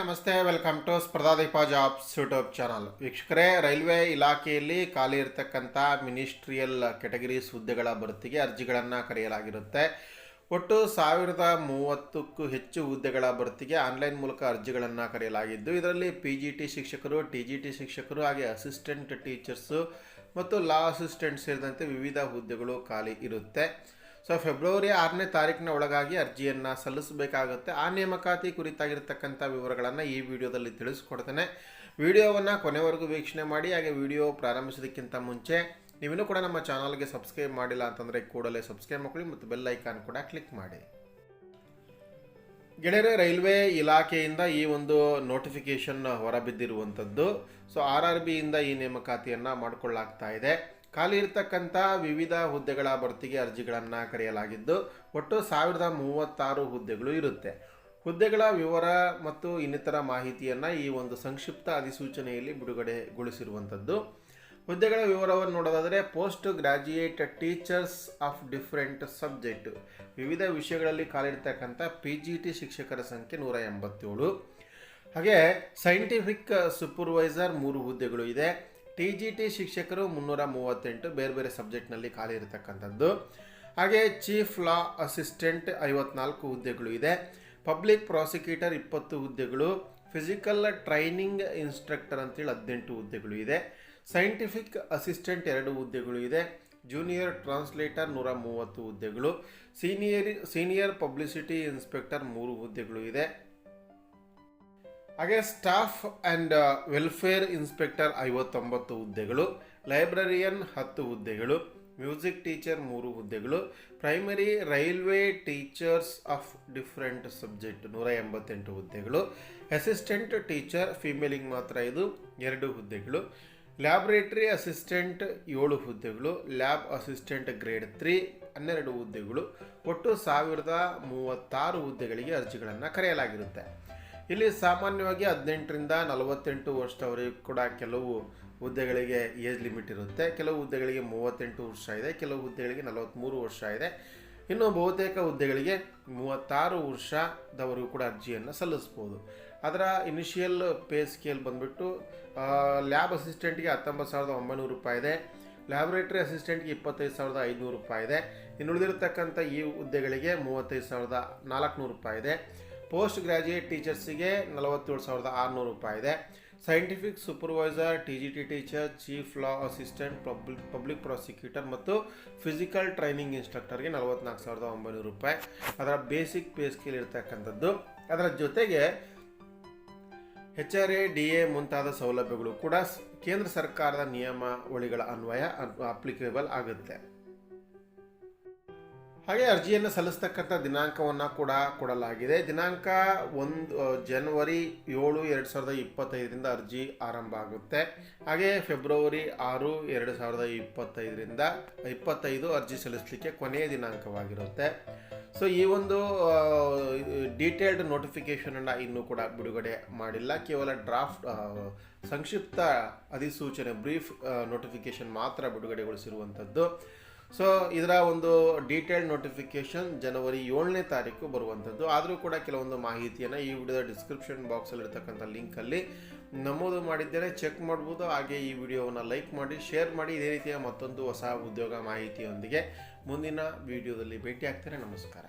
ನಮಸ್ತೆ, welcome to Spardhadeepa jobs YouTube channel. ವೀಕ್ಷಕರೇ, railway ಇಲಾಖೆಯಲ್ಲಿ ಖಾಲಿ ಇರತಕ್ಕಂಥ ಮಿನಿಸ್ಟ್ರಿಯಲ್ ಕೆಟಗರೀಸ್ ಹುದ್ದೆಗಳ ಭರ್ತಿಗೆ ಅರ್ಜಿಗಳನ್ನು ಕರೆಯಲಾಗಿರುತ್ತೆ. ಒಟ್ಟು ಸಾವಿರದ ಮೂವತ್ತಕ್ಕೂ ಹೆಚ್ಚು ಹುದ್ದೆಗಳ ಭರ್ತಿಗೆ ಆನ್ಲೈನ್ ಮೂಲಕ ಅರ್ಜಿಗಳನ್ನು ಕರೆಯಲಾಗಿದ್ದು, ಇದರಲ್ಲಿ ಪಿ ಜಿ ಟಿ ಶಿಕ್ಷಕರು, ಟಿ ಜಿ ಟಿ ಶಿಕ್ಷಕರು ಹಾಗೆ ಅಸಿಸ್ಟೆಂಟ್ ಟೀಚರ್ಸು ಮತ್ತು ಲಾ ಅಸಿಸ್ಟೆಂಟ್ ಸೇರಿದಂತೆ ವಿವಿಧ ಹುದ್ದೆಗಳು ಖಾಲಿ ಇರುತ್ತೆ. ಸೊ ಫೆಬ್ರವರಿ ಆರನೇ ತಾರೀಕಿನ ಒಳಗಾಗಿ ಅರ್ಜಿಯನ್ನು ಸಲ್ಲಿಸಬೇಕಾಗುತ್ತೆ. ಆ ನೇಮಕಾತಿ ಕುರಿತಾಗಿರ್ತಕ್ಕಂಥ ವಿವರಗಳನ್ನು ಈ ವಿಡಿಯೋದಲ್ಲಿ ತಿಳಿಸ್ಕೊಡ್ತೇನೆ. ವಿಡಿಯೋವನ್ನು ಕೊನೆವರೆಗೂ ವೀಕ್ಷಣೆ ಮಾಡಿ, ಹಾಗೆ ವಿಡಿಯೋ ಪ್ರಾರಂಭಿಸೋದಕ್ಕಿಂತ ಮುಂಚೆ ನೀವಿನ್ನೂ ಕೂಡ ನಮ್ಮ ಚಾನಲ್ಗೆ ಸಬ್ಸ್ಕ್ರೈಬ್ ಮಾಡಿಲ್ಲ ಅಂತಂದರೆ ಕೂಡಲೇ ಸಬ್ಸ್ಕ್ರೈಬ್ ಮಾಡ್ಕೊಳ್ಳಿ ಮತ್ತು ಬೆಲ್ ಐಕಾನ್ ಕೂಡ ಕ್ಲಿಕ್ ಮಾಡಿ. ಗೆಳೆಯರೆ, ರೈಲ್ವೆ ಇಲಾಖೆಯಿಂದ ಈ ಒಂದು ನೋಟಿಫಿಕೇಶನ್ ಹೊರಬಿದ್ದಿರುವಂಥದ್ದು. ಸೊ ಆರ್ ಆರ್ ಬಿಯಿಂದ ಈ ನೇಮಕಾತಿಯನ್ನು ಮಾಡಿಕೊಳ್ಳಾಗ್ತಾ ಇದೆ. ಖಾಲಿ ಇರತಕ್ಕಂಥ ವಿವಿಧ ಹುದ್ದೆಗಳ ಭರ್ತಿಗೆ ಅರ್ಜಿಗಳನ್ನು ಕರೆಯಲಾಗಿದ್ದು, ಒಟ್ಟು ಸಾವಿರದ ಮೂವತ್ತಾರು ಹುದ್ದೆಗಳು ಇರುತ್ತೆ. ಹುದ್ದೆಗಳ ವಿವರ ಮತ್ತು ಇನ್ನಿತರ ಮಾಹಿತಿಯನ್ನು ಈ ಒಂದು ಸಂಕ್ಷಿಪ್ತ ಅಧಿಸೂಚನೆಯಲ್ಲಿ ಬಿಡುಗಡೆಗೊಳಿಸಿರುವಂಥದ್ದು. ಹುದ್ದೆಗಳ ವಿವರವನ್ನು ನೋಡೋದಾದರೆ, post graduate teachers of different subject, ವಿವಿಧ ವಿಷಯಗಳಲ್ಲಿ ಕಾಲಿರ್ತಕ್ಕಂಥ ಪಿ ಜಿ ಟಿ ಶಿಕ್ಷಕರ ಸಂಖ್ಯೆ ನೂರ ಎಂಬತ್ತೇಳು. ಹಾಗೆ ಸೈಂಟಿಫಿಕ್ ಸೂಪರ್ವೈಸರ್ ಮೂರು ಹುದ್ದೆಗಳು ಇದೆ. ಟಿ ಜಿ ಟಿ ಶಿಕ್ಷಕರು ಮುನ್ನೂರ ಮೂವತ್ತೆಂಟು ಬೇರೆ ಬೇರೆ ಸಬ್ಜೆಕ್ಟ್ನಲ್ಲಿ ಖಾಲಿ ಇರತಕ್ಕಂಥದ್ದು. ಹಾಗೆ ಚೀಫ್ ಲಾ ಅಸಿಸ್ಟೆಂಟ್ ಐವತ್ನಾಲ್ಕು ಹುದ್ದೆಗಳು ಇದೆ. ಪಬ್ಲಿಕ್ ಪ್ರಾಸಿಕ್ಯೂಟರ್ ಇಪ್ಪತ್ತು ಹುದ್ದೆಗಳು, ಫಿಸಿಕಲ್ ಟ್ರೈನಿಂಗ್ ಇನ್ಸ್ಟ್ರಕ್ಟರ್ ಅಂತೇಳಿ ಹದಿನೆಂಟು ಹುದ್ದೆಗಳು ಇದೆ. ಸೈಂಟಿಫಿಕ್ ಅಸಿಸ್ಟೆಂಟ್ ಎರಡು ಹುದ್ದೆಗಳು ಇದೆ. ಜೂನಿಯರ್ ಟ್ರಾನ್ಸ್ಲೇಟರ್ ನೂರ ಮೂವತ್ತು ಹುದ್ದೆಗಳು. ಸೀನಿಯರ್ ಸೀನಿಯರ್ ಪಬ್ಲಿಸಿಟಿ ಇನ್ಸ್ಪೆಕ್ಟರ್ ಮೂರು ಹುದ್ದೆಗಳು ಇದೆ. ಹಾಗೆ ಸ್ಟಾಫ್ ಆ್ಯಂಡ್ ವೆಲ್ಫೇರ್ ಇನ್ಸ್ಪೆಕ್ಟರ್ ಐವತ್ತೊಂಬತ್ತು ಹುದ್ದೆಗಳು ಲೈಬ್ರರಿಯನ್ ಹತ್ತು ಹುದ್ದೆಗಳು ಮ್ಯೂಸಿಕ್ ಟೀಚರ್ ಮೂರು ಹುದ್ದೆಗಳು primary railway teachers of different subject ನೂರ ಎಂಬತ್ತೆಂಟು ಹುದ್ದೆಗಳು ಅಸಿಸ್ಟೆಂಟ್ ಟೀಚರ್ ಫೀಮೇಲಿಂಗ್ ಮಾತ್ರ ಇದು ಎರಡು ಹುದ್ದೆಗಳು ಲ್ಯಾಬ್ರೇಟ್ರಿ ಅಸಿಸ್ಟೆಂಟ್ ಏಳು ಹುದ್ದೆಗಳು ಲ್ಯಾಬ್ ಅಸಿಸ್ಟೆಂಟ್ ಗ್ರೇಡ್ ತ್ರೀ ಹನ್ನೆರಡು ಹುದ್ದೆಗಳು, ಒಟ್ಟು ಸಾವಿರದ ಮೂವತ್ತಾರು ಹುದ್ದೆಗಳಿಗೆ ಅರ್ಜಿಗಳನ್ನು ಕರೆಯಲಾಗಿರುತ್ತೆ. ಇಲ್ಲಿ ಸಾಮಾನ್ಯವಾಗಿ ಹದಿನೆಂಟರಿಂದ ನಲವತ್ತೆಂಟು ವರ್ಷದವರೆಗೂ ಕೂಡ ಕೆಲವು ಹುದ್ದೆಗಳಿಗೆ ಏಜ್ ಲಿಮಿಟ್ ಇರುತ್ತೆ. ಕೆಲವು ಹುದ್ದೆಗಳಿಗೆ ಮೂವತ್ತೆಂಟು ವರ್ಷ ಇದೆ, ಕೆಲವು ಹುದ್ದೆಗಳಿಗೆ ನಲವತ್ತ್ಮೂರು ವರ್ಷ ಇದೆ. ಇನ್ನು ಬಹುತೇಕ ಹುದ್ದೆಗಳಿಗೆ ಮೂವತ್ತಾರು ವರ್ಷದವರೆಗೂ ಕೂಡ ಅರ್ಜಿಯನ್ನು ಸಲ್ಲಿಸ್ಬೋದು ಅದರ ಇನಿಷಿಯಲ್ ಪೇ ಸ್ಕೇಲ್ ಬಂದುಬಿಟ್ಟು ಲ್ಯಾಬ್ ಅಸಿಸ್ಟೆಂಟ್ಗೆ ಹತ್ತೊಂಬತ್ತು ಸಾವಿರದ ಒಂಬೈನೂರು ರೂಪಾಯಿ ಇದೆ. ಲ್ಯಾಬೊರೇಟರಿ ಅಸಿಸ್ಟೆಂಟ್ಗೆ ಇಪ್ಪತ್ತೈದು ಸಾವಿರದ ಐದುನೂರು ರೂಪಾಯಿ ಇದೆ. ಇನ್ನು ಉಳಿದಿರತಕ್ಕಂಥ ಈ ಹುದ್ದೆಗಳಿಗೆ ಮೂವತ್ತೈದು ಸಾವಿರದ ನಾಲ್ಕುನೂರು ರೂಪಾಯಿ ಇದೆ. ಪೋಸ್ಟ್ ಗ್ರ್ಯಾಜುಯೇಟ್ ಟೀಚರ್ಸಿಗೆ ನಲವತ್ತೇಳು ಸಾವಿರದ ಆರುನೂರು ರೂಪಾಯಿ ಇದೆ. Scientific supervisor, T G T teacher, chief law assistant public public prosecutor ಮತ್ತು ಫಿಸಿಕಲ್ ಟ್ರೈನಿಂಗ್ ಇನ್ಸ್ಟ್ರಕ್ಟರ್ಗೆ ನಲವತ್ನಾಲ್ಕು ಸಾವಿರದ ಒಂಬೈನೂರು ರೂಪಾಯಿ. ಅದರ ಬೇಸಿಕ್ ಪೇ ಸ್ಕೇಲ್ ಇರ್ತಕ್ಕಂಥದ್ದು. ಅದರ ಜೊತೆಗೆ H R A, D A ಮುಂತಾದ ಸೌಲಭ್ಯಗಳು ಕೂಡ ಕೇಂದ್ರ ಸರ್ಕಾರದ ನಿಯಮಾವಳಿಗಳ ಅನ್ವಯ ಅಪ್ಲಿಕೇಬಲ್ ಆಗುತ್ತೆ. ಹಾಗೆ ಅರ್ಜಿಯನ್ನು ಸಲ್ಲಿಸ್ತಕ್ಕಂಥ ದಿನಾಂಕವನ್ನು ಕೂಡ ಕೊಡಲಾಗಿದೆ. ದಿನಾಂಕ ಒಂದು ಜನವರಿ ಏಳು ಎರಡು ಸಾವಿರದ ಇಪ್ಪತ್ತೈದರಿಂದ ಅರ್ಜಿ ಆರಂಭ ಆಗುತ್ತೆ. ಹಾಗೆ ಫೆಬ್ರವರಿ ಆರು ಎರಡು ಸಾವಿರದ ಇಪ್ಪತ್ತೈದರಿಂದ ಇಪ್ಪತ್ತೈದು ಅರ್ಜಿ ಸಲ್ಲಿಸಲಿಕ್ಕೆ ಕೊನೆಯ ದಿನಾಂಕವಾಗಿರುತ್ತೆ. ಸೊ ಈ ಒಂದು ಡೀಟೇಲ್ಡ್ ನೋಟಿಫಿಕೇಷನನ್ನು ಇನ್ನೂ ಕೂಡ ಬಿಡುಗಡೆ ಮಾಡಿಲ್ಲ. ಕೇವಲ ಡ್ರಾಫ್ಟ್ ಸಂಕ್ಷಿಪ್ತ ಅಧಿಸೂಚನೆ, ಬ್ರೀಫ್ ನೋಟಿಫಿಕೇಷನ್ ಮಾತ್ರ ಬಿಡುಗಡೆಗೊಳಿಸಿರುವಂಥದ್ದು. ಸೊ ಇದರ ಒಂದು ಡೀಟೇಲ್ಡ್ ನೋಟಿಫಿಕೇಶನ್ ಜನವರಿ ಏಳನೇ ತಾರೀಕು ಬರುವಂಥದ್ದು ಆದರೂ ಕೂಡ ಕೆಲವೊಂದು ಮಾಹಿತಿಯನ್ನು ಈ ವಿಡಿಯೋದ ಡಿಸ್ಕ್ರಿಪ್ಷನ್ ಬಾಕ್ಸಲ್ಲಿ ಇರ್ತಕ್ಕಂಥ ಲಿಂಕಲ್ಲಿ ನಮೂದು ಮಾಡಿದ್ದೇನೆ. ಚೆಕ್ ಮಾಡ್ಬೋದು. ಹಾಗೆ ಈ ವಿಡಿಯೋವನ್ನು ಲೈಕ್ ಮಾಡಿ ಶೇರ್ ಮಾಡಿ. ಇದೇ ರೀತಿಯ ಮತ್ತೊಂದು ಹೊಸ ಉದ್ಯೋಗ ಮಾಹಿತಿಯೊಂದಿಗೆ ಮುಂದಿನ ವಿಡಿಯೋದಲ್ಲಿ ಭೇಟಿ ನಮಸ್ಕಾರ.